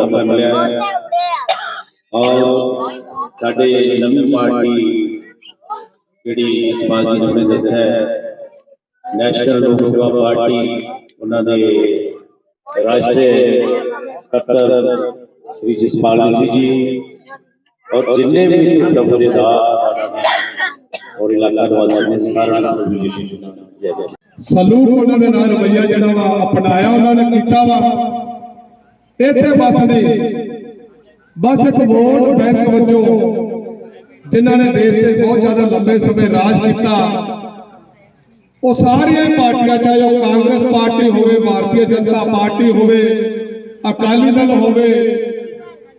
ਮੌਕਾ ਮਿਲਿਆ ਹੈ ਔਰ ਸਾਡੇ ਨਵੀਂ ਪਾਰਟੀ ਜਿਹੜੀ ਇਸ ਪਾਰਟੀ ਨੂੰ ਨੇ ਦੱਸਿਆ ਹੈ ਨੈਸ਼ਨਲ ਲੋਕ ਸੇਵਾ ਪਾਰਟੀ ਉਹਨਾਂ ਦੇ ਰਾਸ਼ਟਰੀ ਸਕੱਤਰ ਸ੍ਰੀ ਜਸਪਾਲ ਸਿੰਘ ਜੀ ਔਰ ਜਿੰਨੇ ਵੀ ਦੇ ਦਾਸ ਔਰ ਇਲਾਕਾ ਨਿਵਾਸੀ ਨੇ ਸਾਰਿਆਂ ਨੂੰ ਜੈ ਜੈ ਸਲੂਟ ਉਹਨਾਂ ਦੇ ਨਾਲ ਰਵਈਆ ਜਿਹੜਾ ਵਾ ਅਪਣਾਇਆ ਉਹਨਾਂ ਨੇ ਕੀਤਾ ਵਾ। ਇੱਥੇ ਬਸ ਨਹੀਂ ਬਸ ਇੱਕ ਵੋਟ ਬੈਂਕ ਵਜੋਂ, ਜਿਨ੍ਹਾਂ ਨੇ ਦੇਸ਼ ਤੇ ਬਹੁਤ ਜ਼ਿਆਦਾ ਲੰਬੇ ਸਮੇਂ ਰਾਜ ਕੀਤਾ। ਉਹ ਸਾਰੀਆਂ ਪਾਰਟੀਆਂ, ਚਾਹੇ ਉਹ ਕਾਂਗਰਸ ਪਾਰਟੀ ਹੋਵੇ, ਭਾਰਤੀ ਜਨਤਾ ਪਾਰਟੀ ਹੋਵੇ, ਅਕਾਲੀ ਦਲ ਹੋਵੇ,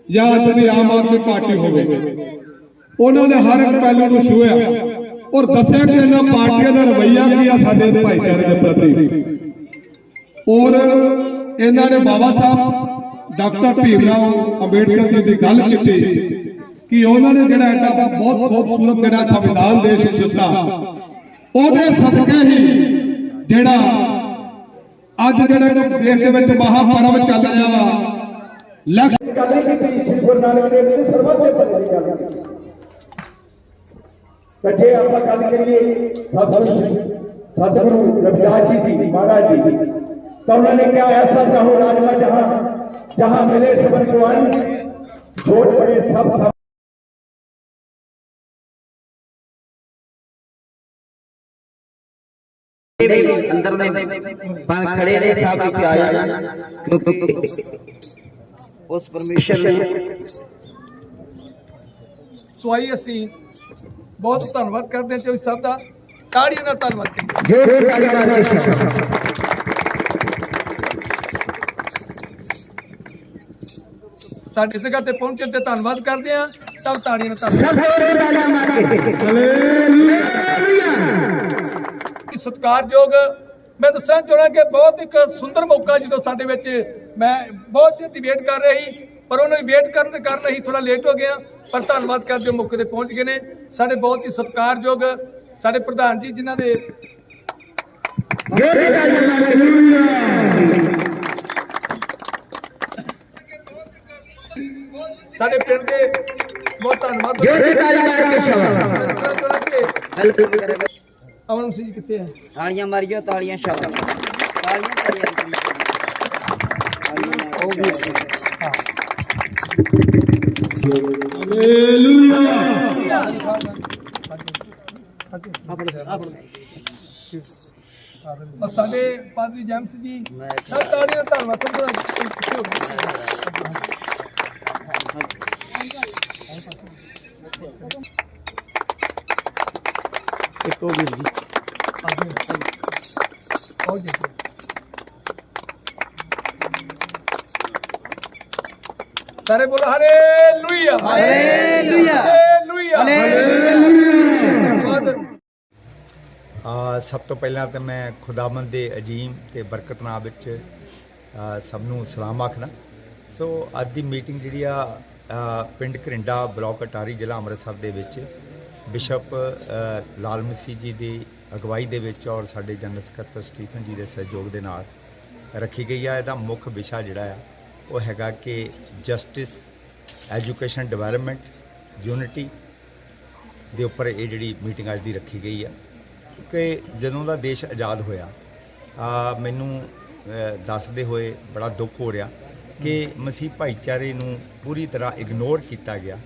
ਜਾਂ ਅੱਜ ਆਮ ਆਦਮੀ ਪਾਰਟੀ ਹੋਵੇ। ਉਹਨਾਂ ਨੇ ਹਰ ਇੱਕ ਪਹਿਲੂ ਨੂੰ ਛੂਹਿਆ ਔਰ ਦੱਸਿਆ ਕਿ ਇਹਨਾਂ ਪਾਰਟੀਆਂ ਦਾ ਰਵੱਈਆ ਕੀ ਆ ਸਾਡੇ ਭਾਈਚਾਰੇ ਦੇ ਪ੍ਰਤੀ। ਔਰ ਇਹਨਾਂ ਨੇ ਬਾਬਾ ਸਾਹਿਬ ਡਾਕਟਰ ਭੀਮ ਰਾਓ ਅੰਬੇਡਕਰ ਜੀ ਦੀ ਗੱਲ ਕੀਤੀ ਕਿ ਉਹਨਾਂ ਨੇ ਜਿਹੜਾ ਐਡਾ ਬਹੁਤ ਖੂਬਸੂਰਤ ਜਿਹੜਾ ਸੰਵਿਧਾਨ ਦੇਸ਼ ਨੂੰ ਦਿੱਤਾ, ਉਹਦੇ ਸਦਕੇ ਹੀ ਜਿਹੜਾ ਅੱਜ ਜਿਹੜਾ ਦੇਸ਼ ਦੇ ਵਿੱਚ ਮਹਾਪਰਵ ਚੱਲ ਰਿਹਾ ਵਾ, ਲੱਖ ਗੱਲ ਨਹੀਂ ਸ੍ਰੀ ਗੁਰੂ ਨਾਨਕ ਦੇਵ ਜੀ ਨੇ ਸਰਬੱਤ ਦੇ ਭਲੇ ਦੀ ਗੱਲ ਤੇ ਜੇ ਆਪਾਂ ਗੱਲ ਕਰੀਏ ਸਤਿਗੁਰੂ ਸਤਿਗੁਰੂ ਰਵਿਦਾਸ ਜੀ ਦੀ, ਮਹਾਰਾਜ ਜੀ ਦੀ। ਤਾਂ ਉਹਨਾਂ ਨੇ ਕਿਹਾ, ਐਸਾ ਚਾਹੋ ਰਾਜਮਾ ਜਹਾਂ ਜਹਾਂ ਮਿਲੇ ਸਬਨ ਕੁਆਨ ਛੋਟ ਬੜੇ ਸਭ ਸਭ ਦੇ ਅੰਦਰ ਦੇ ਪਰ ਖੜੇ ਨੇ ਸਭ ਵਿੱਚ ਆਇਆ ਕਿਉਂਕਿ ਉਸ ਪਰਮੇਸ਼ਰ ਨੇ ਸੋ ਆਈ ਅਸੀਂ ਬਹੁਤ ਧੰਨਵਾਦ ਕਰਦੇ ਹਾਂ ਤੁਸੀਂ ਸਭ ਦਾ। ਤਾੜੀਆਂ ਨਾਲ ਧੰਨਵਾਦ ਕਰੀਏ ਜੋ ਰਾਜਾ ਸਾਡੀ ਜਗ੍ਹਾ ਤੇ ਪਹੁੰਚਣ ਤੇ ਧੰਨਵਾਦ ਕਰਦੇ ਹਾਂ। ਸਭ ਤਾੜੀਆਂ ਨਾਲ ਧੰਨਵਾਦ। ਸਤਿਕਾਰਯੋਗ ਮੈਂ ਦੱਸਣਾ ਚਾਹਣਾ ਕਿ ਬਹੁਤ ਇੱਕ ਸੁੰਦਰ ਮੌਕਾ ਜਦੋਂ ਸਾਡੇ ਵਿੱਚ ਮੈਂ ਬਹੁਤ ਚਿਰ ਦੀ ਵੇਟ ਕਰ ਰਹੀ ਪਰ ਉਹਨਾਂ ਦੀ ਵੇਟ ਕਰਨ ਦੇ ਕਾਰਨ ਅਸੀਂ ਥੋੜਾ ਲੇਟ ਹੋ ਗਿਆ ਪਰ ਧੰਨਵਾਦ ਕਰਦੇ ਹੋ ਮੌਕੇ ਤੇ ਪਹੁੰਚ ਗਏ ਨੇ। ਸਾਡੇ ਬਹੁਤ ਹੀ ਸਤਿਕਾਰਯੋਗ ਸਾਡੇ ਪ੍ਰਧਾਨ ਜੀ ਜਿਨ੍ਹਾਂ ਦੇ ਜੋ ਰਾਜਾ ਮਾਰੇ ਸਾਡੇ ਪਿੰਡ ਦੇ ਬਹੁਤ ਧੰਨਵਾਦ। ਜੋ ਰਾਜਾ ਮਾਰੇ ਸ਼ਬਦ ਹੈਲਪ ਕਰੇਗਾ ਅਮਨ ਸਿੰਘ ਕਿੱਥੇ ਹੈ ਤਾਲੀਆਂ ਮਾਰੀਓ ਤਾਲੀਆਂ ਸ਼ਬਦ ਤਾਲੀਆਂ ਤਾਲੀਆਂ ਉਹ ਵੀ ਔਰ ਸਾਡੇ ਪਾਦਰੀ ਜੈਮਸ ਜੀ ਸਭ ਤਾੜੀਆਂ ਧੰਨਵਾਦ। ਸਭ ਦਾ ਖੁਸ਼ੀ ਹੋ ਗਈ ਇੱਕ ਉਹ ਵੀਰ ਜੀ ਸਾਰੇ ਬੋਲੋ ਹਾਲੇਲੂਇਆ ਹਾਲੇਲੂਇਆ ਹਾਲੇਲੂਇਆ ਆ ਸਭ ਤੋਂ ਪਹਿਲਾਂ ਤਾਂ ਮੈਂ ਖੁਦਾਵੰਦ ਦੇ ਅਜੀਮ ਤੇ ਬਰਕਤਨਾਮ ਵਿੱਚ ਆ, ਸਭ ਨੂੰ ਸਲਾਮ ਆਖਣਾ ਸੋ ਅੱਜ ਦੀ ਮੀਟਿੰਗ ਜਿਹੜੀ ਆ ਆ, ਪਿੰਡ ਘਰਿੰਡਾ ਬਲਾਕ ਅਟਾਰੀ ਜ਼ਿਲ੍ਹਾ ਅੰਮ੍ਰਿਤਸਰ ਦੇ ਵਿੱਚ ਬਿਸ਼ਪ ਲਾਲ ਮਸੀਹ ਜੀ ਦੀ ਅਗਵਾਈ ਦੇ ਵਿੱਚ ਔਰ ਸਾਡੇ ਜਨਰਲ ਸਕੱਤਰ ਸਟੀਫਨ ਜੀ ਦੇ ਸਹਿਯੋਗ ਦੇ ਨਾਲ ਰੱਖੀ ਗਈ ਆ। ਇਹਦਾ ਮੁੱਖ ਵਿਸ਼ਾ ਜਿਹੜਾ ਆ, ਉਹ ਹੈਗਾ ਕਿ ਜਸਟਿਸ, ਐਜੂਕੇਸ਼ਨ ਡਿਵੈਲਪਮੈਂਟ, ਯੂਨਿਟੀ ਦੇ ਉੱਪਰ ਇਹ ਜਿਹੜੀ ਮੀਟਿੰਗ ਅੱਜ ਦੀ ਰੱਖੀ ਗਈ ਆ। ਕਿ ਜਦੋਂ ਦਾ ਦੇਸ਼ ਆਜ਼ਾਦ ਹੋਇਆ ਆ ਮੈਨੂੰ ਦੱਸਦੇ ਹੋਏ ਬੜਾ ਦੁੱਖ ਹੋ ਰਿਹਾ ਕਿ ਮਸੀਹ ਭਾਈਚਾਰੇ ਨੂੰ ਪੂਰੀ ਤਰ੍ਹਾਂ ਇਗਨੋਰ ਕੀਤਾ ਗਿਆ।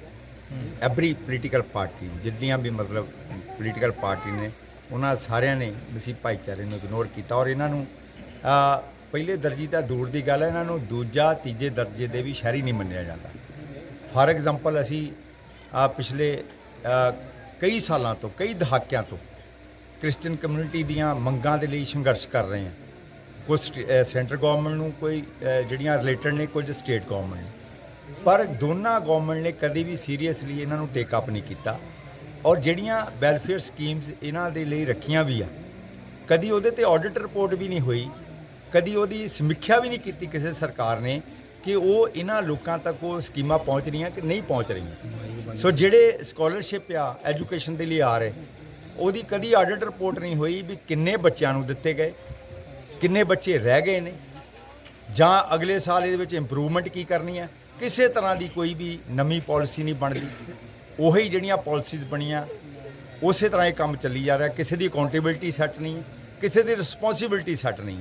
ਐਵਰੀ ਪੋਲੀਟੀਕਲ ਪਾਰਟੀ ਜਿੰਨੀਆਂ ਵੀ ਮਤਲਬ ਪੋਲੀਟੀਕਲ ਪਾਰਟੀ ਨੇ ਉਹਨਾਂ ਸਾਰਿਆਂ ਨੇ ਮਸੀਹ ਭਾਈਚਾਰੇ ਨੂੰ ਇਗਨੋਰ ਕੀਤਾ ਔਰ ਇਹਨਾਂ ਨੂੰ ਪਹਿਲੇ ਦਰਜੇ ਤਾਂ ਦੂਰ ਦੀ ਗੱਲ ਹੈ ਇਹਨਾਂ ਨੂੰ ਦੂਜਾ ਤੀਜੇ ਦਰਜੇ ਦੇ ਵੀ ਸ਼ਹਿਰੀ ਨਹੀਂ ਮੰਨਿਆ ਜਾਂਦਾ ਫਾਰ ਐਗਜ਼ਾਮਪਲ ਅਸੀਂ ਆ ਪਿਛਲੇ ਕਈ ਸਾਲਾਂ ਤੋਂ ਕਈ ਦਹਾਕਿਆਂ ਤੋਂ ਕ੍ਰਿਸਚੀਅਨ ਕਮਿਊਨਿਟੀ ਦੀਆਂ ਮੰਗਾਂ ਦੇ ਲਈ ਸੰਘਰਸ਼ ਕਰ ਰਹੇ ਹਾਂ ਕੁਝ ਸੈਂਟਰ ਗਵਰਨਮੈਂਟ ਨੂੰ ਕੋਈ ਜਿਹੜੀਆਂ ਰਿਲੇਟਡ ਨੇ ਕੁਝ ਸਟੇਟ ਗਵਰਨਮੈਂਟ ਨੇ ਪਰ ਦੋਨਾਂ ਗਵਰਨਮੈਂਟ ਨੇ ਕਦੀ ਵੀ ਸੀਰੀਅਸਲੀ ਇਹਨਾਂ ਨੂੰ ਟੇਕ ਅਪ ਨਹੀਂ ਕੀਤਾ। ਔਰ ਜਿਹੜੀਆਂ ਵੈਲਫੇਅਰ ਸਕੀਮਸ ਇਹਨਾਂ ਦੇ ਲਈ ਰੱਖੀਆਂ ਵੀ ਆ, ਕਦੀ ਉਹਦੇ ਤੇ ਆਡਿਟ ਰਿਪੋਰਟ ਵੀ ਨਹੀਂ ਹੋਈ, ਕਦੀ ਉਹਦੀ ਸਮੀਖਿਆ ਵੀ ਨਹੀਂ ਕੀਤੀ ਕਿਸੇ ਸਰਕਾਰ ਨੇ ਕਿ ਉਹ ਇਹਨਾਂ ਲੋਕਾਂ ਤੱਕ ਉਹ ਸਕੀਮਾਂ ਪਹੁੰਚ ਰਹੀਆਂ ਕਿ ਨਹੀਂ ਪਹੁੰਚ ਰਹੀਆਂ। ਸੋ ਜਿਹੜੇ ਸਕਾਲਰਸ਼ਿਪ ਆ ਐਜੂਕੇਸ਼ਨ ਦੇ ਲਈ ਆ ਰਹੇ, ਉਹਦੀ ਕਦੀ ਆਡਿਟ ਰਿਪੋਰਟ ਨਹੀਂ ਹੋਈ ਵੀ ਕਿੰਨੇ ਬੱਚਿਆਂ ਨੂੰ ਦਿੱਤੇ ਗਏ, ਕਿੰਨੇ ਬੱਚੇ ਰਹਿ ਗਏ ਨੇ, ਜਾਂ ਅਗਲੇ ਸਾਲ ਇਹਦੇ ਵਿੱਚ ਇੰਪਰੂਵਮੈਂਟ ਕੀ ਕਰਨੀ ਹੈ ਕਿਸੇ ਤਰ੍ਹਾਂ ਦੀ ਕੋਈ ਵੀ ਨਵੀਂ ਪਾਲਿਸੀ ਨਹੀਂ ਬਣਦੀ। ਉਹੀ ਜਿਹੜੀਆਂ ਪਾਲਿਸੀਜ਼ ਬਣੀਆਂ ਉਸੇ ਤਰ੍ਹਾਂ ਇਹ ਕੰਮ ਚੱਲੀ ਜਾ ਰਿਹਾ। ਕਿਸੇ ਦੀ ਅਕਾਊਂਟੇਬਿਲਟੀ ਸੈੱਟ ਨਹੀਂ ਕਿਸੇ ਦੀ ਰਿਸਪੌਂਸਿਬਿਲਟੀ ਸੈੱਟ ਨਹੀਂ।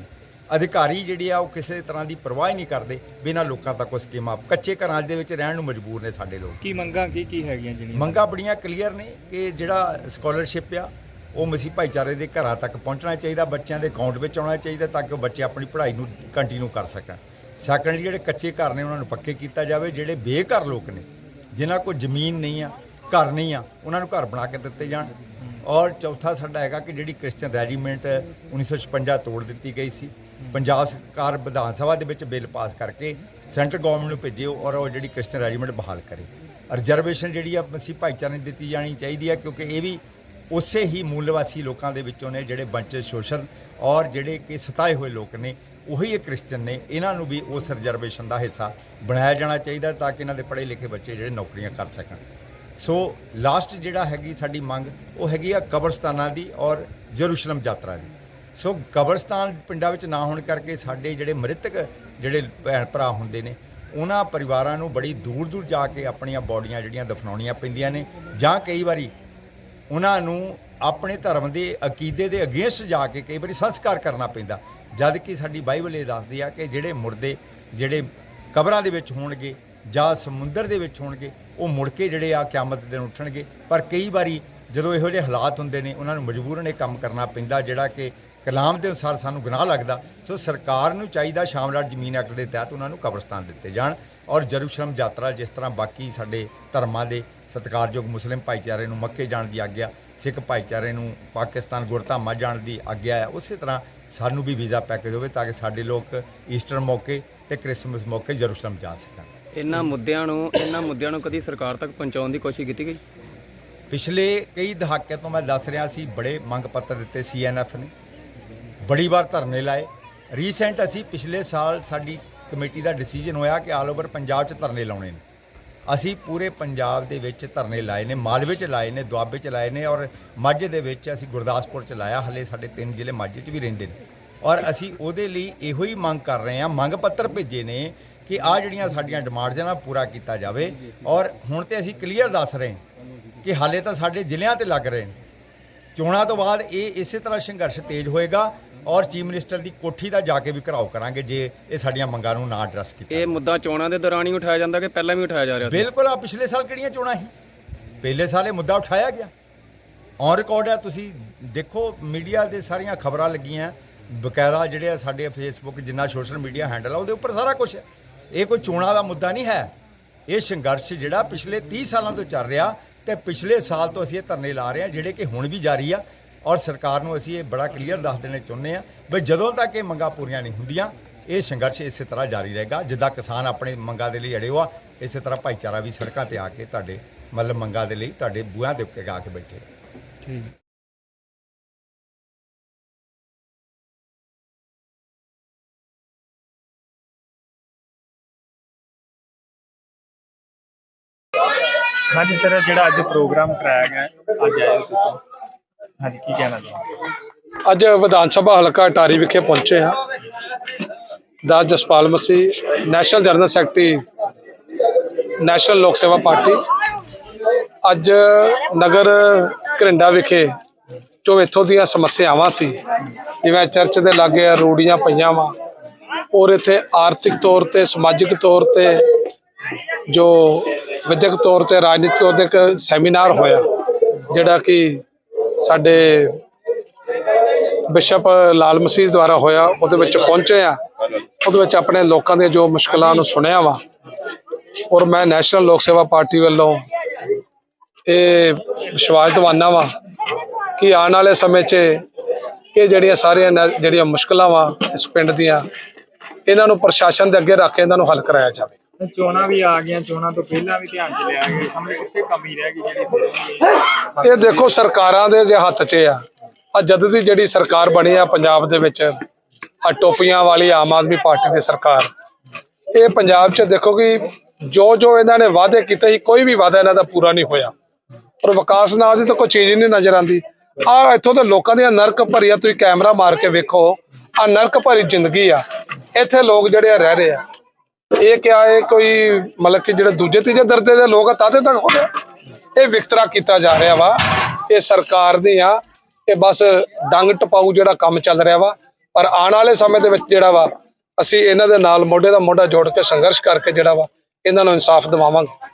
ਅਧਿਕਾਰੀ ਜਿਹੜੀ ਆ ਉਹ ਕਿਸੇ ਤਰ੍ਹਾਂ ਦੀ ਪਰਵਾਹ ਹੀ ਨਹੀਂ ਕਰਦੇ ਬਿਨਾਂ ਲੋਕਾਂ ਤੱਕ ਉਹ ਸਕੀਮਾਂ। ਕੱਚੇ ਘਰਾਂ ਦੇ ਵਿੱਚ ਰਹਿਣ ਨੂੰ ਮਜਬੂਰ ਨੇ ਸਾਡੇ ਲੋਕ। ਕੀ ਮੰਗਾਂ ਕੀ ਕੀ ਹੈਗੀਆਂ ਜਿਹੜੀਆਂ? ਮੰਗਾਂ ਬੜੀਆਂ ਕਲੀਅਰ ਨੇ ਕਿ ਜਿਹੜਾ ਸਕਾਲਰਸ਼ਿਪ ਆ ਉਹ ਮਸੀਹ ਭਾਈਚਾਰੇ ਦੇ ਘਰਾਂ ਤੱਕ ਪਹੁੰਚਣਾ ਚਾਹੀਦਾ ਬੱਚਿਆਂ ਦੇ ਅਕਾਊਂਟ ਵਿੱਚ ਆਉਣਾ ਚਾਹੀਦਾ ਤਾਂ ਕਿ ਉਹ ਬੱਚੇ ਆਪਣੀ ਪੜ੍ਹਾਈ ਨੂੰ ਕੰਟੀਨਿਊ ਕਰ ਸਕਣ। ਸੈਕੰਡਲੀ ਜਿਹੜੇ ਕੱਚੇ ਘਰ ਨੇ, ਉਹਨਾਂ ਨੂੰ ਪੱਕੇ ਕੀਤਾ ਜਾਵੇ, ਜਿਹੜੇ ਬੇਘਰ ਲੋਕ ਨੇ, ਜਿਨ੍ਹਾਂ ਕੋਲ ਜ਼ਮੀਨ ਨਹੀਂ ਆ, ਘਰ ਨਹੀਂ ਆ, ਉਹਨਾਂ ਨੂੰ ਘਰ ਬਣਾ ਕੇ ਦਿੱਤੇ ਜਾਣ। ਔਰ ਚੌਥਾ ਸਾਡਾ ਹੈਗਾ ਕਿ ਜਿਹੜੀ ਕ੍ਰਿਸਚੀਅਨ ਰੈਜੀਮੈਂਟ 1956 ਤੋੜ ਦਿੱਤੀ ਗਈ ਸੀ। ਪੰਜਾਬ ਸਰਕਾਰ ਵਿਧਾਨ ਸਭਾ ਦੇ ਵਿੱਚ ਬਿੱਲ ਪਾਸ ਕਰਕੇ ਸੈਂਟਰ ਗਵਰਨਮੈਂਟ ਨੂੰ ਭੇਜਿਓ ਔਰ ਉਹ ਜਿਹੜੀ ਕ੍ਰਿਸਚੀਅਨ ਰੈਜੀਮੈਂਟ ਬਹਾਲ ਕਰੇ। ਰਿਜ਼ਰਵੇਸ਼ਨ ਜਿਹੜੀ ਆ ਮਸੀਹ ਭਾਈਚਾਰੇ ਨੂੰ ਦਿੱਤੀ ਜਾਣੀ ਚਾਹੀਦੀ ਹੈ ਕਿਉਂਕਿ ਇਹ ਵੀ ਉਸੇ ਹੀ ਮੂਲਵਾਸੀ ਲੋਕਾਂ ਦੇ ਵਿੱਚੋਂ ਨੇ ਜਿਹੜੇ ਬੰਚੇ ਸ਼ੋਸ਼ਣ ਔਰ ਜਿਹੜੇ ਕਿ ਸਤਾਏ ਹੋਏ ਲੋਕ ਨੇ ਉਹੀ ਇਹ ਕ੍ਰਿਸਚੀਅਨ ਨੇ, ਇਹਨਾਂ ਨੂੰ ਵੀ ਉਸ ਰਿਜ਼ਰਵੇਸ਼ਨ ਦਾ ਹਿੱਸਾ ਬਣਾਇਆ ਜਾਣਾ ਚਾਹੀਦਾ ਤਾਂ ਕਿ ਇਹਨਾਂ ਦੇ ਪੜ੍ਹੇ ਲਿਖੇ ਬੱਚੇ ਜਿਹੜੇ ਨੌਕਰੀਆਂ ਕਰ ਸਕਣ। ਸੋ ਲਾਸਟ ਜਿਹੜਾ ਹੈਗੀ ਸਾਡੀ ਮੰਗ, ਉਹ ਹੈਗੀ ਆ ਕਬਰਸਤਾਨਾਂ ਦੀ ਔਰ ਜਰੂਸ਼ਲਮ ਯਾਤਰਾ ਦੀ। ਸੋ ਕਬਰਸਤਾਨ ਪਿੰਡਾਂ ਵਿੱਚ ਨਾ ਹੋਣ ਕਰਕੇ ਸਾਡੇ ਜਿਹੜੇ ਮ੍ਰਿਤਕ ਜਿਹੜੇ ਭੈਣ ਭਰਾ ਹੁੰਦੇ ਨੇ, ਉਹਨਾਂ ਪਰਿਵਾਰਾਂ ਨੂੰ ਬੜੀ ਦੂਰ ਦੂਰ ਜਾ ਕੇ ਆਪਣੀਆਂ ਬੋਡੀਆਂ ਜਿਹੜੀਆਂ ਦਫਨਾਉਣੀਆਂ ਪੈਂਦੀਆਂ ਨੇ ਜਾਂ ਕਈ ਵਾਰੀ ਉਹਨਾਂ ਨੂੰ ਆਪਣੇ ਧਰਮ ਦੇ ਅਕੀਦੇ ਦੇ ਅਗੇਂਸਟ ਜਾ ਕੇ ਕਈ ਵਾਰੀ ਸੰਸਕਾਰ ਕਰਨਾ ਪੈਂਦਾ। ਜਦ ਕਿ ਸਾਡੀ ਬਾਈਬਲ ਇਹ ਦੱਸਦੀ ਆ ਕਿ ਜਿਹੜੇ ਮੁਰਦੇ, ਜਿਹੜੇ ਕਬਰਾਂ ਦੇ ਵਿੱਚ ਹੋਣਗੇ ਜਾਂ ਸਮੁੰਦਰ ਦੇ ਵਿੱਚ ਹੋਣਗੇ, ਉਹ ਮੁੜ ਕੇ ਜਿਹੜੇ ਆ ਕਿਆਮਤ ਦੇ ਦਿਨ ਉੱਠਣਗੇ। ਪਰ ਕਈ ਵਾਰੀ ਜਦੋਂ ਇਹੋ ਜਿਹੇ ਹਾਲਾਤ ਹੁੰਦੇ ਨੇ, ਉਹਨਾਂ ਨੂੰ ਮਜਬੂਰਨ ਇਹ ਕੰਮ ਕਰਨਾ ਪੈਂਦਾ, ਜਿਹੜਾ ਕਿ ਕਲਾਮ ਦੇ ਅਨੁਸਾਰ ਸਾਨੂੰ ਗੁਨਾਹ ਲੱਗਦਾ। ਸੋ ਸਰਕਾਰ ਨੂੰ ਚਾਹੀਦਾ ਸ਼ਾਮਲਾਟ ਜ਼ਮੀਨ ਐਕਟ ਦੇ ਤਹਿਤ ਉਹਨਾਂ ਨੂੰ ਕਬਰਸਤਾਨ ਦਿੱਤੇ ਜਾਣ ਔਰ ਜਰੂਸ਼ਲਮ ਯਾਤਰਾ ਜਿਸ ਤਰ੍ਹਾਂ ਬਾਕੀ ਸਾਡੇ ਧਰਮਾਂ ਦੇ ਸਤਿਕਾਰਯੋਗ ਮੁਸਲਿਮ ਭਾਈਚਾਰੇ ਨੂੰ ਮੱਕੇ ਜਾਣ ਦੀ ਆਗਿਆ ਸਿੱਖ ਭਾਈਚਾਰੇ ਨੂੰ ਪਾਕਿਸਤਾਨ ਗੁਰਧਾਮਾਂ ਜਾਣ ਦੀ ਆਗਿਆ ਹੈ। ਉਸੇ ਤਰ੍ਹਾਂ ਸਾਨੂੰ ਵੀ ਵੀਜ਼ਾ ਪੈਕੇਜ ਹੋਵੇ ਤਾਂ ਕਿ ਸਾਡੇ ਲੋਕ ਈਸਟਰ ਮੌਕੇ ਤੇ ਕ੍ਰਿਸਮਸ ਮੌਕੇ ਜਰੂਸ਼ਲਮ ਜਾ ਸਕਣ। ਇਹਨਾਂ ਮੁੱਦਿਆਂ ਨੂੰ ਇਹਨਾਂ ਮੁੱਦਿਆਂ ਨੂੰ ਕਦੀ ਸਰਕਾਰ ਤੱਕ ਪਹੁੰਚਾਉਣ ਦੀ ਕੋਸ਼ਿਸ਼ ਕੀਤੀ ਗਈ? ਪਿਛਲੇ ਕਈ ਦਹਾਕਿਆਂ ਤੋਂ ਮੈਂ ਦੱਸ ਰਿਹਾ ਸੀ ਬੜੇ ਮੰਗ ਪੱਤਰ ਦਿੱਤੇ ਸੀਐਨਐਫ ਨੇ। ਬੜੀ ਵਾਰ ਧਰਨੇ ਲਾਏ। ਰੀਸੈਂਟ ਅਸੀਂ ਪਿਛਲੇ ਸਾਲ ਸਾਡੀ ਕਮੇਟੀ ਦਾ ਡਿਸੀਜਨ ਹੋਇਆ ਕਿ ਆਲ ਓਵਰ ਪੰਜਾਬ 'ਚ ਧਰਨੇ ਲਾਉਣੇ ਨੇ। ਅਸੀਂ ਪੂਰੇ ਪੰਜਾਬ ਦੇ ਵਿੱਚ ਧਰਨੇ ਲਾਏ ਨੇ, ਮਾਲਵੇ 'ਚ ਲਾਏ ਨੇ, ਦੁਆਬੇ 'ਚ ਲਾਏ ਨੇ ਔਰ ਮਾਝੇ ਦੇ ਵਿੱਚ ਅਸੀਂ ਗੁਰਦਾਸਪੁਰ 'ਚ ਲਾਇਆ, ਹਲੇ ਸਾਡੇ ਤਿੰਨ ਜ਼ਿਲ੍ਹੇ ਮਾਝੇ 'ਚ ਵੀ ਰਹਿੰਦੇ ਨੇ। ਔਰ ਅਸੀਂ ਉਹਦੇ ਲਈ ਇਹੋ ਹੀ ਮੰਗ ਕਰ ਰਹੇ ਹਾਂ, ਮੰਗ ਪੱਤਰ ਭੇਜੇ ਨੇ ਕਿ ਆ ਜਿਹੜੀਆਂ ਸਾਡੀਆਂ ਡਿਮਾਂਡਸ ਇਹਨਾਂ ਪੂਰਾ ਕੀਤਾ ਜਾਵੇ। ਔਰ ਹੁਣ ਤੇ ਅਸੀਂ ਕਲੀਅਰ ਦੱਸ ਰਹੇ ਕਿ ਹਾਲੇ ਤਾਂ ਸਾਡੇ ਜ਼ਿਲ੍ਹਿਆਂ ਤੇ ਲੱਗ ਰਹੇ ਨੇ। ਚੋਣਾਂ ਤੋਂ ਬਾਅਦ ਇਹ ਇਸੇ ਤਰ੍ਹਾਂ ਸੰਘਰਸ਼ ਤੇਜ਼ ਹੋਏਗਾ। ਔਰ ਚੀਫ ਮਿਨਿਸਟਰ ਦੀ ਕੋਠੀ ਦਾ ਜਾ ਕੇ ਵੀ ਘਰਾਓ ਕਰਾਂਗੇ ਜੇ ਇਹ ਸਾਡੀਆਂ ਮੰਗਾਂ ਨੂੰ ਨਾ ਐਡਰੈਸ ਕੀਤਾ ਇਹ ਮੁੱਦਾ ਚੋਣਾਂ ਦੇ ਦੌਰਾਨ ਹੀ ਉਠਾਇਆ ਜਾਂਦਾ ਕਿ ਪਹਿਲਾਂ ਵੀ ਉਠਾਇਆ ਜਾ ਰਿਹਾ ਸੀ? ਬਿਲਕੁਲ ਆ ਪਿਛਲੇ ਸਾਲ ਕਿਹੜੀਆਂ ਚੋਣਾਂ ਸੀ? ਪਹਿਲੇ ਸਾਲ ਇਹ ਮੁੱਦਾ ਉਠਾਇਆ ਗਿਆ। ਔਨ ਰਿਕਾਰਡ ਹੈ ਤੁਸੀਂ ਦੇਖੋ ਮੀਡੀਆ ਦੇ ਸਾਰੀਆਂ ਖਬਰਾਂ ਲੱਗੀਆਂ। ਬਕਾਇਦਾ ਜਿਹੜੇ ਆ ਸਾਡੇ ਫੇਸਬੁੱਕ ਜਿੰਨਾ ਸੋਸ਼ਲ ਮੀਡੀਆ ਹੈਂਡਲ ਆ ਉਹਦੇ ਉੱਪਰ ਸਾਰਾ ਕੁਝ ਹੈ। ਇਹ ਕੋਈ ਚੋਣਾਂ ਦਾ ਮੁੱਦਾ ਨਹੀਂ ਹੈ। ਇਹ ਸੰਘਰਸ਼ ਜਿਹੜਾ ਪਿਛਲੇ 30 ਸਾਲਾਂ ਤੋਂ ਚੱਲ ਰਿਹਾ ਤੇ ਪਿਛਲੇ ਸਾਲ ਤੋਂ ਅਸੀਂ ਇਹ ਧਰਨੇ ਲਾ ਰਹੇ ਹਾਂ ਜਿਹੜੇ ਕਿ ਹੁਣ ਵੀ ਜਾਰੀ ਆ। ਔਰ ਸਰਕਾਰ ਨੂੰ ਅਸੀਂ ਇਹ ਬੜਾ ਕਲੀਅਰ ਦੱਸ ਦੇਣੇ ਚਾਹੁੰਦੇ ਆ ਵੀ ਜਦੋਂ ਤੱਕ ਇਹ ਮੰਗਾਂ ਪੂਰੀਆਂ ਨਹੀਂ ਹੁੰਦੀਆਂ ਇਹ ਸੰਘਰਸ਼ ਇਸੇ ਤਰ੍ਹਾਂ ਜਾਰੀ ਰਹੇਗਾ ਜਿੱਦਾਂ ਕਿਸਾਨ ਆਪਣੇ ਮੰਗਾਂ ਦੇ ਲਈ ਅੜੇ ਹੋਆ ਇਸੇ ਤਰ੍ਹਾਂ ਭਾਈਚਾਰਾ ਵੀ ਸੜਕਾਂ ਤੇ ਆ ਕੇ ਤੁਹਾਡੇ ਮਤਲਬ ਮੰਗਾਂ ਦੇ ਲਈ ਤੁਹਾਡੇ ਬੂਹਾਂ ਦੇ ਉੱਤੇ ਆ ਕੇ ਬੈਠੇ ਹਾਂਜੀ ਸਰ ਜਿਹੜਾ ਅੱਜ ਪ੍ਰੋਗਰਾਮ ਕਰਾਇਆ ਗਿਆ ਅੱਜ ਆਏ ਹੋ ਤੁਸੀਂ? ਹਾਂਜੀ, ਕੀ ਕਹਿਣਾ ਚਾਹੁੰਦੇ ਅੱਜ ਵਿਧਾਨ ਸਭਾ ਹਲਕਾ ਟਾਰੀ ਵਿਖੇ ਪਹੁੰਚੇ ਹਾਂ। ਦਾਸ Jaspal Masih national general secretary national Lok Seva party ਅੱਜ ਨਗਰ ਘਰਿੰਡਾ ਵਿਖੇ ਜੋ ਇੱਥੋਂ ਦੀਆਂ ਸਮੱਸਿਆਵਾਂ ਸੀ, ਜਿਵੇਂ ਚਰਚ ਦੇ ਲਾਗੇ ਰੋੜੀਆਂ ਪਈਆਂ ਵਾ, ਔਰ ਇੱਥੇ ਆਰਥਿਕ ਤੌਰ ਤੇ, ਸਮਾਜਿਕ ਤੌਰ ਤੇ ਜੋ ਵਿਦਿਅਕ ਤੌਰ ਤੇ, ਰਾਜਨੀਤਿਕ ਤੇ ਇੱਕ ਸੈਮੀਨਾਰ ਹੋਇਆ, ਜਿਹੜਾ ਕਿ ਸਾਡੇ ਬਿਸ਼ਪ ਲਾਲ ਮਸੀਹ ਦੁਆਰਾ ਹੋਇਆ, ਉਹਦੇ ਵਿੱਚ ਪਹੁੰਚੇ ਆ। ਉਹਦੇ ਵਿੱਚ ਆਪਣੇ ਲੋਕਾਂ ਦੀਆਂ ਜੋ ਮੁਸ਼ਕਲਾਂ ਨੂੰ ਸੁਣਿਆ ਵਾ, ਔਰ ਮੈਂ ਨੈਸ਼ਨਲ ਲੋਕ ਸੇਵਾ ਪਾਰਟੀ ਵੱਲੋਂ ਇਹ ਵਿਸ਼ਵਾਸ ਦਿਵਾਨਾ ਵਾ ਕਿ ਆਉਣ ਵਾਲੇ ਸਮੇਂ 'ਚ ਇਹ ਜਿਹੜੀਆਂ ਸਾਰੀਆਂ ਨ- ਜਿਹੜੀਆਂ ਮੁਸ਼ਕਲਾਂ ਵਾ ਇਸ ਪਿੰਡ ਦੀਆਂ, ਇਹਨਾਂ ਨੂੰ ਪ੍ਰਸ਼ਾਸਨ ਦੇ ਅੱਗੇ ਰੱਖ ਕੇ ਇਹਨਾਂ ਨੂੰ ਹੱਲ ਕਰਾਇਆ ਜਾਵੇ। ਚੋਣਾਂ ਵੀ ਆ ਗਈਆਂ, ਚੋਣਾਂ ਤੋਂ ਪਹਿਲਾਂ ਵੀ ਧਿਆਨ ਚ ਲਿਆ ਗਿਆ ਸਾਹਮਣੇ ਕਿੱਥੇ ਕਮੀ ਰਹਿ ਗਈ ਜਿਹੜੀ ਇਹ ਦੇਖੋ ਸਰਕਾਰਾਂ ਦੇ ਜੇ ਹੱਥ 'ਚ ਆ ਆ ਜਦ ਦੀ ਜਿਹੜੀ ਸਰਕਾਰ ਬਣੀ ਆ ਪੰਜਾਬ ਦੇ ਵਿੱਚ ਆ ਟੋਪੀਆਂ ਵਾਲੀ ਆਮ ਆਦਮੀ ਪਾਰਟੀ ਦੀ ਸਰਕਾਰ, ਇਹ ਪੰਜਾਬ 'ਚ ਦੇਖੋ ਕਿ ਜੋ ਜੋ ਇਹਨਾਂ ਨੇ ਵਾਅਦੇ ਕੀਤੇ ਸੀ, ਕੋਈ ਵੀ ਵਾਅਦਾ ਇਹਨਾਂ ਦਾ ਪੂਰਾ ਨਹੀਂ ਹੋਇਆ। ਪਰ ਵਿਕਾਸ ਨਾਂ ਦੀ ਤਾਂ ਕੋਈ ਚੀਜ਼ ਹੀ ਨਹੀਂ ਨਜ਼ਰ ਆਉਂਦੀ। ਆ ਇੱਥੋਂ ਦੇ ਲੋਕਾਂ ਦੀਆਂ ਨਰਕ ਭਰੀਆਂ ਤੁਸੀਂ ਕੈਮਰਾ ਮਾਰ ਕੇ ਵੇਖੋ ਆ ਨਰਕ ਭਰੀ ਜ਼ਿੰਦਗੀ ਆ। ਇੱਥੇ ਲੋਕ ਜਿਹੜੇ ਆ ਰਹਿ ਰਹੇ ਆ। ਇਹ ਕਿਹਾ ਹੈ ਕੋਈ ਮਤਲਬ ਕਿ ਜਿਹੜੇ ਦੂਜੇ ਤੀਜੇ ਦਰਜੇ ਦੇ ਲੋਕ ਆ ਤਾਦੇ ਤੱਕ ਹੋ। ਗਿਆ ਇਹ ਵਿਤਕਰਾ ਕੀਤਾ ਜਾ ਰਿਹਾ ਵਾ। ਇਹ ਸਰਕਾਰ ਦੀ ਆ। ਇਹ ਬਸ ਡੰਗ ਟਪਾਊ ਜਿਹੜਾ ਕੰਮ ਚੱਲ ਰਿਹਾ ਵਾ। ਪਰ ਆਉਣ ਵਾਲੇ ਸਮੇਂ ਦੇ ਵਿੱਚ ਜਿਹੜਾ ਵਾ, ਅਸੀਂ ਇਹਨਾਂ ਦੇ ਨਾਲ ਮੋਢੇ ਦਾ ਮੋਢਾ ਜੋੜ ਕੇ ਸੰਘਰਸ਼ ਕਰਕੇ ਜਿਹੜਾ ਵਾ, ਇਹਨਾਂ ਨੂੰ ਇਨਸਾਫ ਦਿਵਾਵਾਂਗੇ।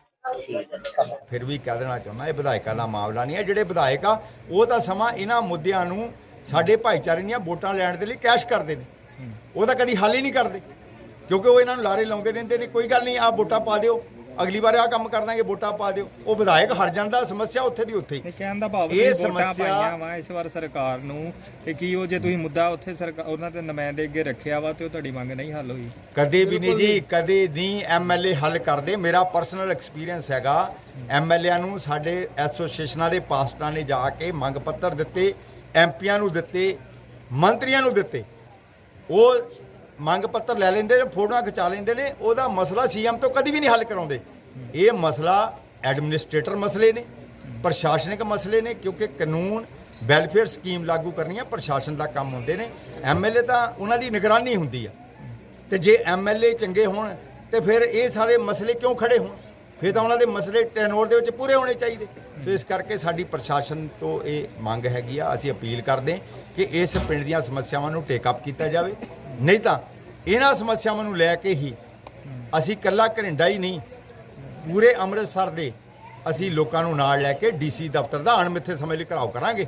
ਫਿਰ ਵੀ ਕਹਿ ਦੇਣਾ ਚਾਹੁੰਦਾ, ਇਹ ਵਿਧਾਇਕਾਂ ਦਾ ਮਾਮਲਾ ਨਹੀਂ ਹੈ। ਜਿਹੜੇ ਵਿਧਾਇਕ ਆ, ਉਹ ਤਾਂ ਸਮਾਂ ਇਹਨਾਂ ਮੁੱਦਿਆਂ ਨੂੰ ਸਾਡੇ ਭਾਈਚਾਰੇ ਦੀਆਂ ਵੋਟਾਂ ਲੈਣ ਦੇ ਲਈ ਕੈਸ਼ ਕਰਦੇ ਨੇ। ਉਹ ਤਾਂ ਕਦੀ ਹੱਲ ਹੀ ਨਹੀਂ ਕਰਦੇ। ਕਿਉਂਕਿ ਉਹ ਇਹਨਾਂ ਨੂੰ ਲਾਰੇ ਲਾਉਂਦੇ ਰਹਿੰਦੇ ਨੇ ਕੋਈ ਗੱਲ ਨਹੀਂ ਆ ਵੋਟਾਂ ਪਾ ਦਿਓ ਅਗਲੀ ਵਾਰ ਆ ਕੰਮ ਕਰ ਦਾਂਗੇ ਵੋਟਾਂ ਪਾ ਦਿਓ। ਉਹ ਵਿਧਾਇਕ ਹਰ ਜਾਂਦਾ ਸਮੱਸਿਆ ਉੱਥੇ ਦੀ ਉੱਥੇ ਹੀ। ਇਹ ਕਹਿਣ ਦਾ ਭਾਵ ਇਹ ਸਮੱਸਿਆ- ਪਾਈਆਂ ਵਾ ਇਸ ਵਾਰ ਸਰਕਾਰ ਨੂੰ ਤੇ ਕੀ ਉਹ ਜੇ ਤੁਸੀਂ ਮੁੱਦਾ ਉੱਥੇ ਸਰਕਾਰ ਉਹਨਾਂ ਦੇ ਨੁਮਾਇੰਦੇ ਅੱਗੇ ਰੱਖਿਆ ਵਾ ਤੇ ਉਹ ਤੁਹਾਡੀ ਮੰਗ ਨਹੀਂ ਹੱਲ ਹੋਈ? ਕਦੇ ਵੀ ਨਹੀਂ ਜੀ ਕਦੇ ਨਹੀਂ ਐਮਐਲਏ ਹੱਲ ਕਰਦੇ। ਮੇਰਾ ਪਰਸਨਲ ਐਕਸਪੀਰੀਅੰਸ ਹੈਗਾ ਐਮਐਲਏਆਂ ਨੂੰ ਸਾਡੇ ਐਸੋਸੀਏਸ਼ਨਾਂ ਦੇ ਪਾਸਟਰਾਂ ਨੇ ਜਾ ਕੇ ਮੰਗ ਪੱਤਰ ਦਿੱਤੇ ਐਮਪੀਆਂ ਨੂੰ ਦਿੱਤੇ ਮੰਤਰੀਆਂ ਨੂੰ ਦਿੱਤੇ। ਉਹ ਮੰਗ ਪੱਤਰ ਲੈ ਲੈਂਦੇ ਨੇ, ਫੋਟੋਆਂ ਖਿਚਾ ਲੈਂਦੇ ਨੇ, ਉਹਦਾ ਮਸਲਾ ਸੀਐਮ ਤੋਂ ਕਦੀ ਵੀ ਨਹੀਂ ਹੱਲ ਕਰਾਉਂਦੇ। ਇਹ ਮਸਲਾ ਐਡਮਿਨਿਸਟ੍ਰੇਟਰ ਮਸਲੇ ਨੇ, ਪ੍ਰਸ਼ਾਸਨਿਕ ਮਸਲੇ ਨੇ, ਕਿਉਂਕਿ ਕਾਨੂੰਨ ਵੈਲਫੇਅਰ ਸਕੀਮ ਲਾਗੂ ਕਰਨੀ ਆ, ਪ੍ਰਸ਼ਾਸਨ ਦਾ ਕੰਮ ਹੁੰਦੇ ਨੇ। ਐਮਐਲਏ ਤਾਂ ਉਹਨਾਂ ਦੀ ਨਿਗਰਾਨੀ ਹੁੰਦੀ ਆ। ਤੇ ਜੇ ਐਮਐਲਏ ਚੰਗੇ ਹੋਣ, ਤੇ ਫਿਰ ਇਹ ਸਾਰੇ ਮਸਲੇ ਕਿਉਂ ਖੜੇ ਹੋਣ? ਫਿਰ ਤਾਂ ਉਹਨਾਂ ਦੇ ਮਸਲੇ ਟੈਨੋਰ ਦੇ ਵਿੱਚ ਪੂਰੇ ਹੋਣੇ ਚਾਹੀਦੇ। ਸੋ ਇਸ ਕਰਕੇ ਸਾਡੀ ਪ੍ਰਸ਼ਾਸਨ ਤੋਂ ਇਹ ਮੰਗ ਹੈਗੀ ਆ, ਅਸੀਂ ਅਪੀਲ ਕਰਦੇ ਕਿ ਇਸ ਪਿੰਡ ਦੀਆਂ ਸਮੱਸਿਆਵਾਂ ਨੂੰ ਟੇਕ ਅਪ ਕੀਤਾ ਜਾਵੇ। ਨਹੀਂ ਤਾਂ ਇਹਨਾਂ ਸਮੱਸਿਆਵਾਂ ਨੂੰ ਲੈ ਕੇ ਹੀ ਅਸੀਂ ਕੱਲਾ ਘਰਿੰਡਾ ਹੀ ਨਹੀਂ। ਪੂਰੇ ਅੰਮ੍ਰਿਤਸਰ ਦੇ ਅਸੀਂ ਲੋਕਾਂ ਨੂੰ ਨਾਲ ਲੈ ਕੇ ਡੀਸੀ ਦਫ਼ਤਰ ਦਾ ਅਣਮਿੱਥੇ ਸਮੇਂ ਲਈ ਘਰਾਓ ਕਰਾਂਗੇ।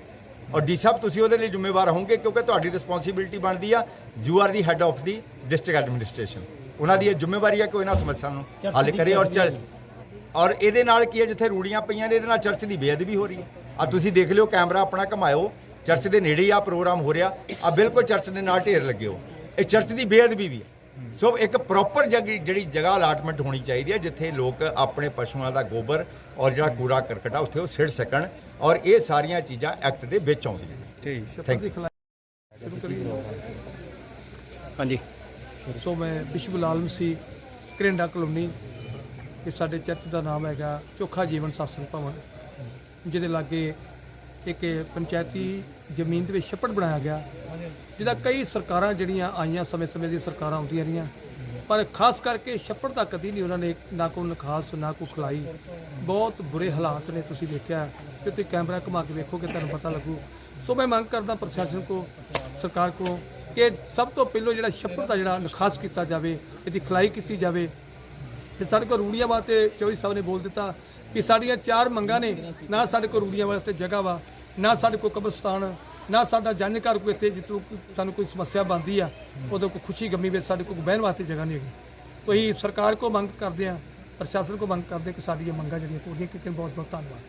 ਔਰ ਡੀ ਸਾਹਿਬ ਤੁਸੀਂ ਉਹਦੇ ਲਈ ਜ਼ਿੰਮੇਵਾਰ ਹੋਵੋਗੇ ਕਿਉਂਕਿ ਤੁਹਾਡੀ ਰਿਸਪੌਂਸਿਬਿਲਟੀ ਬਣਦੀ ਆ। You are the head of the district administration ਉਹਨਾਂ ਦੀ ਇਹ ਜ਼ਿੰਮੇਵਾਰੀ ਆ ਕਿ ਉਹ ਇਹਨਾਂ ਸਮੱਸਿਆ ਨੂੰ ਹੱਲ ਕਰੇ ਔਰ ਔਰ ਇਹਦੇ ਨਾਲ ਕੀ ਹੈ ਜਿੱਥੇ ਰੂੜੀਆਂ ਪਈਆਂ ਨੇ ਇਹਦੇ ਨਾਲ ਚਰਚ ਦੀ ਬੇਅਦਬੀ ਹੋ ਰਹੀ ਹੈ ਆ ਤੁਸੀਂ ਦੇਖ ਲਿਓ ਕੈਮਰਾ ਆਪਣਾ ਘਮਾਇਓ ਚਰਚ ਦੇ ਨੇੜੇ ਹੀ ਆ ਪ੍ਰੋਗਰਾਮ ਹੋ ਰਿਹਾ। ਆ ਬਿਲਕੁਲ ਚਰਚ ਦੇ ਨਾਲ ਢੇਰ ਲੱਗੇ ਹੋ। ਇਹ ਚਰਚ ਦੀ ਬੇਅਦਬੀ ਵੀ ਹੈ। ਸੋ ਇੱਕ ਪ੍ਰੋਪਰ ਜਿਹੜੀ ਜਗ੍ਹਾ ਅਲਾਟਮੈਂਟ ਹੋਣੀ ਚਾਹੀਦੀ ਹੈ ਜਿੱਥੇ ਲੋਕ ਆਪਣੇ ਪਸ਼ੂਆਂ ਦਾ ਗੋਬਰ ਔਰ ਜਿਹੜਾ ਕੂੜਾ ਕਰਕਟ ਆ ਉੱਥੇ ਉਹ ਸਿੱਟ ਸਕਣ ਔਰ ਇਹ ਸਾਰੀਆਂ ਚੀਜ਼ਾਂ ਐਕਟ ਦੇ ਵਿੱਚ ਆਉਂਦੀਆਂ ਠੀਕ। ਥੈਂਕ ਯੂ ਹਾਂਜੀ। ਸੋ ਮੈਂ ਵਿਸ਼ਵ ਲਾਲ ਮਸੀਹ ਕਰਿੰਡਾ ਕਲੋਨੀ ਇਹ ਸਾਡੇ ਚਰਚ ਦਾ ਨਾਮ ਹੈਗਾ ਚੋਖਾ ਜੀਵਨ ਸਾਸਨ ਭਵਨ ਜਿਹਦੇ ਲਾਗੇ ਇੱਕ ਪੰਚਾਇਤੀ ਜ਼ਮੀਨ ਦੇ ਵਿੱਚ ਛੱਪੜ ਬਣਾਇਆ ਗਿਆ। ਜਿਹਦਾ ਕਈ ਸਰਕਾਰਾਂ ਜਿਹੜੀਆਂ ਆਈਆਂ ਸਮੇਂ-ਸਮੇਂ ਦੀਆਂ ਸਰਕਾਰਾਂ ਆਉਂਦੀਆਂ ਰਹੀਆਂ, ਪਰ ਖਾਸ ਕਰਕੇ ਛੱਪੜ ਦਾ ਕਦੀ ਨਹੀਂ ਉਹਨਾਂ ਨੇ ਨਾ ਕੋਈ ਨਖਾਸ, ਨਾ ਕੋਈ ਖਲਾਈ। ਬਹੁਤ ਬੁਰੇ ਹਾਲਾਤ ਨੇ ਤੁਸੀਂ ਦੇਖਿਆ ਕਿ ਤੁਸੀਂ ਕੈਮਰਾ ਘੁਮਾ ਕੇ ਵੇਖੋਗੇ, ਤੁਹਾਨੂੰ ਪਤਾ ਲੱਗੂ। ਸੋ ਮੈਂ ਮੰਗ ਕਰਦਾ ਪ੍ਰਸ਼ਾਸਨ ਕੋ, ਸਰਕਾਰ ਕੋ ਕਿ ਸਭ ਤੋਂ ਪਹਿਲਾਂ ਜਿਹੜਾ ਛੱਪੜ ਦਾ ਜਿਹੜਾ ਨਖਾਸ ਕੀਤਾ ਜਾਵੇ, ਇਹਦੀ ਖਲਾਈ ਕੀਤੀ ਜਾਵੇ। ਤੇ ਸਾਡੇ ਕੋਲ ਰੂੜੀਆਂ ਵਾਸਤੇ ਚੌਧਰੀ ਸਾਹਿਬ ਨੇ ਬੋਲ ਦਿੱਤਾ ਕਿ ਸਾਡੀਆਂ ਚਾਰ ਮੰਗਾਂ ਨੇ, ਨਾ ਸਾਡੇ ਕੋਲ ਰੂੜੀਆਂ ਵਾਸਤੇ ਜਗ੍ਹਾ ਵਾ, ਨਾ ਸਾਡੇ ਕੋਲ ਕਬਰਸਤਾਨ। ਨਾ ਸਾਡਾ ਜਨ ਘਰ ਕੋਈ ਇੱਥੇ ਜਿੱਥੋਂ ਕੋਈ ਸਾਨੂੰ ਕੋਈ ਸਮੱਸਿਆ ਬਣਦੀ ਆ ਉਦੋਂ ਕੋਈ ਖੁਸ਼ੀ ਗਮੀ ਵਿੱਚ ਸਾਡੇ ਕੋਲ ਬਹਿਣ ਵਾਸਤੇ ਜਗ੍ਹਾ ਨਹੀਂ ਹੈਗੀ। ਤੋਂ ਸਰਕਾਰ ਕੋ ਮੰਗ ਕਰਦੇ ਆ, ਪ੍ਰਸ਼ਾਸਨ ਕੋ ਮੰਗ ਕਰਦੇ ਕਿ ਸਾਡੀਆਂ ਮੰਗਾਂ ਜਿਹੜੀਆਂ ਪੂਰੀਆਂ ਕੀਤੀਆਂ ਬਹੁਤ ਬਹੁਤ ਧੰਨਵਾਦ।